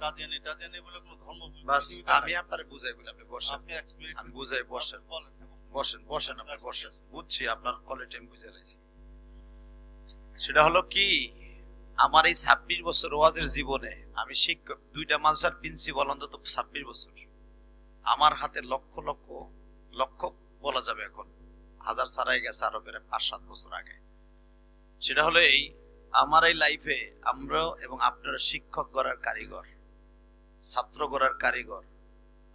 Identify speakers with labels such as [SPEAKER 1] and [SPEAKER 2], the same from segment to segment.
[SPEAKER 1] কাদিয়ানি টাদিয়ানি বলে কোনো ধর্ম
[SPEAKER 2] বাস আমি
[SPEAKER 1] নাই।
[SPEAKER 2] বুঝাই বলি আপনি বসেন।
[SPEAKER 1] আপনি experience
[SPEAKER 2] আমি বুঝাই বসেন।
[SPEAKER 1] বলেন
[SPEAKER 2] বসেন বসেন আপনি বসেন। বুঝছি আপনার কোয়ালিটি আমি বুঝে লাইছি সেটা হলো কি আমার এই ছাব্বিশ বছর ওয়াজের জীবনে আমি শিক্ষক দুইটা মাদ্রাসার প্রিন্সিপাল অন্তত ছাব্বিশ বছর। আমার হাতে লক্ষ লক্ষ লক্ষ বলা যাবে এখন। হাজার ছাড়াই গেছে আরও বেড়ে পাঁচ সাত বছর আগে। সেটা হলো এই আমার এই লাইফে আমরা এবং আপনারা শিক্ষক গড়ার কারিগর। ছাত্র গড়ার কারিগর।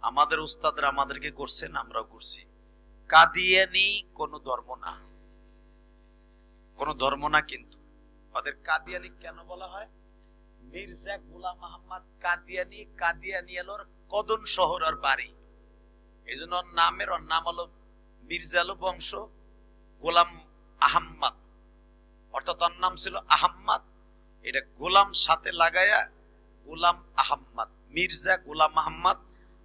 [SPEAKER 2] আমাদের উস্তাদরা আমাদেরকে করছেন, আমরাও করছি। কাদিয়ানি কোনো ধর্ম না। কোনো ধর্ম না কিন্তু। ওদের কাদিয়ানি কেন বলা হয়? মির্জা গোলাম আহমদ কাদিয়ানি কাদিয়ানি এলোর কদন শহর আর বাড়ি। এই জন্য নামের, ওর নাম হলো মির্জা আলু বংশ গোলাম আহম্মদ। অর্থাৎ ওর নাম ছিল আহম্মদ। এটা গোলাম সাথে লাগায়া গোলাম আহম্মদ। মির্জা গোলাম আহম্মদ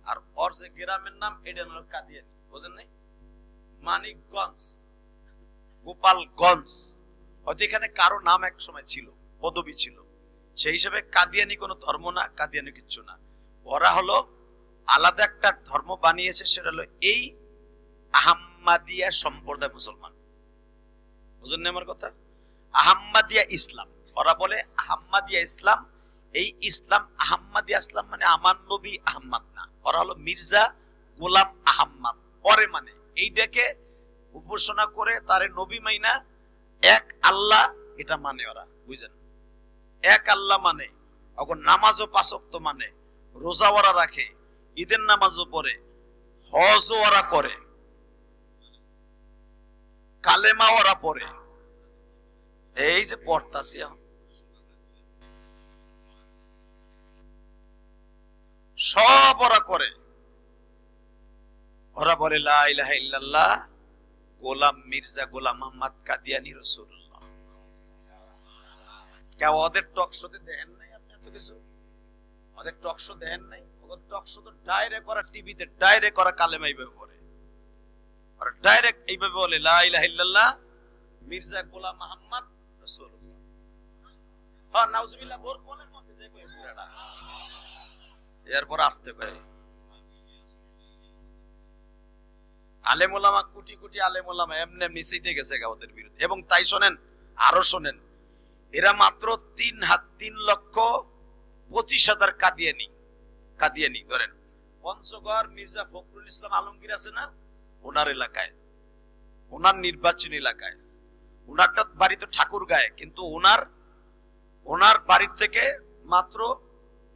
[SPEAKER 2] আর ওর যে গ্রামের নাম, এটা হলো কাদিয়ানি, বুঝেন নাই? মানিকগঞ্জ, গোপালগঞ্জ। হয়তো এখানে কারও নাম এক সময় ছিল, পদবী ছিল। সেই হিসেবে কাদিয়ানি কোনো ধর্ম না, কাদিয়ানি কিচ্ছু না। ওরা হলো আলাদা একটা ধর্ম বানিয়েছে, সেটা হলো এই আহাম্মাদিয়া সম্প্রদায় মুসলমান। বুঝলেন আমার কথা? আহাম্মাদিয়া ইসলাম, ওরা বলে আহাম্মাদিয়া ইসলাম এই ইসলাম আহাম্মাদিয়া ইসলাম মানে আমার নবী আহম্মদ না। ওরা হলো মির্জা গোলাম আহম্মদ। পরে মানে এইটাকে উপাসনা করে তারে নবী মাইনা এক আল্লাহ, এটা মানে ওরা বুঝেন এক আল্লাহ মানে এখন নামাজও পাঁচক্ত মানে রোজা ওরা রাখে, ঈদের নামাজও পড়ে, হজও ওরা করে কালেমা ওরা পড়ে। এই যে পড়তাছি এখন সব ওরা করে ওরা বলে, লা ইলাহা ইল্লাল্লাহ, গোলাম মির্জা গোলাম মোহাম্মদ কাদিয়ানি রসুল্লাহ কেউ ওদের টক শোতে দেন নাই আপনি এত কিছু? ওদের টক শো দেন নাই? ওদের টক শো তো ডাইরেক্ট করা টিভিতে ডাইরেক্ট করা কালেমা এইভাবে পড়ে। ওরা ডাইরেক্ট এইভাবে বলে, লা ইলাহা ইল্লাল্লাহ, মির্জা গোলাম মোহাম্মদ রসুল্লাহ হ্যাঁ নাউজুবিল্লাহ, বোর কোনের মধ্যে যে কই পুরাটা। এরপর আসতে কয়। আলেমুলামা কোটি কোটি আলেমুলামা এমনি এমনি সিতে গেছে ওদের বিরুদ্ধে। এবং তাই শোনেন, আরও শোনেন, এরা মাত্র তিন হাত তিন লক্ষ পঁচিশ হাজার কাদিয়ানি কাদিয়ানি, ধরেন। পঞ্চগড়, মির্জা ফখরুল ইসলাম আলমগীর আছে না? ওনার এলাকায়। ওনার নির্বাচনী এলাকায়। ওনারটা বাড়ি তো ঠাকুর গায়ে কিন্তু ওনার ওনার বাড়ির থেকে মাত্র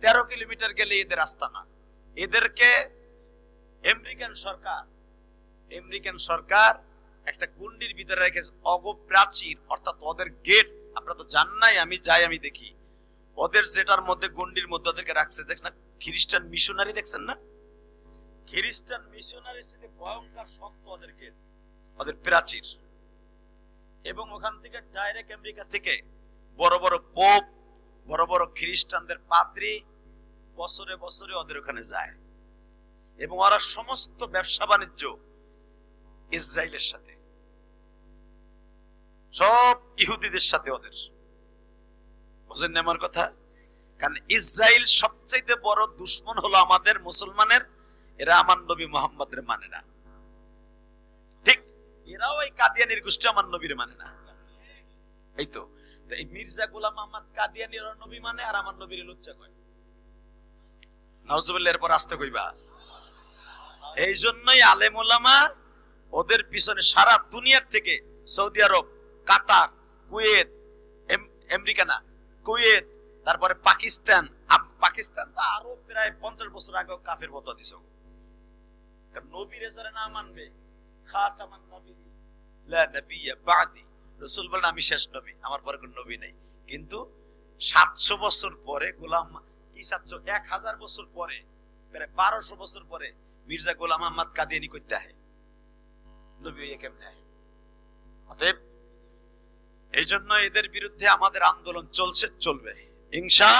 [SPEAKER 2] তেরো কিলোমিটার গেলে এদের আস্তানা। এদেরকে আমেরিকান সরকার আমেরিকান সরকার একটা গুন্ডির ভিতরে রেখেছে অগপ্রাচীর, অর্থাৎ ওদের গেট আপনারা তো জান নাই, আমি যাই, আমি দেখি। ওদের যেটার মধ্যে গন্ডির মধ্যে ওদেরকে রাখছে, দেখ না, খ্রিস্টান মিশনারি দেখছেন না? খ্রিস্টান মিশনারি থেকে ভয়ঙ্কর শক্ত ওদের গেট ওদের প্রাচীর। এবং ওখান থেকে ডাইরেক্ট আমেরিকা থেকে বড় বড় পোপ বড় বড় খ্রিস্টানদের পাদ্রী বছরে বছরে ওদের ওখানে যায়। এবং ওরা সমস্ত ব্যবসা বাণিজ্য ইসরায়েলের সাথে। সব ইহুদিদের সাথে ওদের। বুঝেন না আমার কথা? কারণ ইসরায়েল সবচাইতে বড় দুশ্মন হলো আমাদের মুসলমানের। এরা আমার নবী মোহাম্মদের মানে না। ঠিক, এরাও এই কাদিয়ানির গোষ্ঠী আমার নবীর মানে না। এই তো এই মির্জা গোলাম আহমদ কাদিয়ানির নবী মানে আর আমার নবীর লুচ্চা কয়? নাউজুবিল্লাহ, এরপর আসতে কইবা। এই জন্যই আলেম ওলামা ওদের পিছনে সারা দুনিয়ার থেকে Saudi Arab, Qatar, Kuwait America না, কুয়েত, তারপরে পাকিস্তান পাকিস্তান তো আরও প্রায় পঞ্চাশ বছর আগে কাফের মতো দিছ না মানবে নবী বাদি। আমি শেষ নবী, আমার পরে কোন নবী নেই। কিন্তু সাতশো বছর পরে গোলাম কি সাতশো? এক হাজার বছর পরে, প্রায় বারোশো বছর পরে মির্জা গোলাম আহমদ কাদিয়ানি করতে আহে। অতএব, এই জন্য এদের বিরুদ্ধে আমাদের আন্দোলন চলছে, চলবে। হিংসা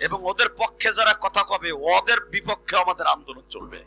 [SPEAKER 2] এবং ওদের পক্ষে যারা কথা কবে, ওদের বিপক্ষে আমাদের আন্দোলন চলবে।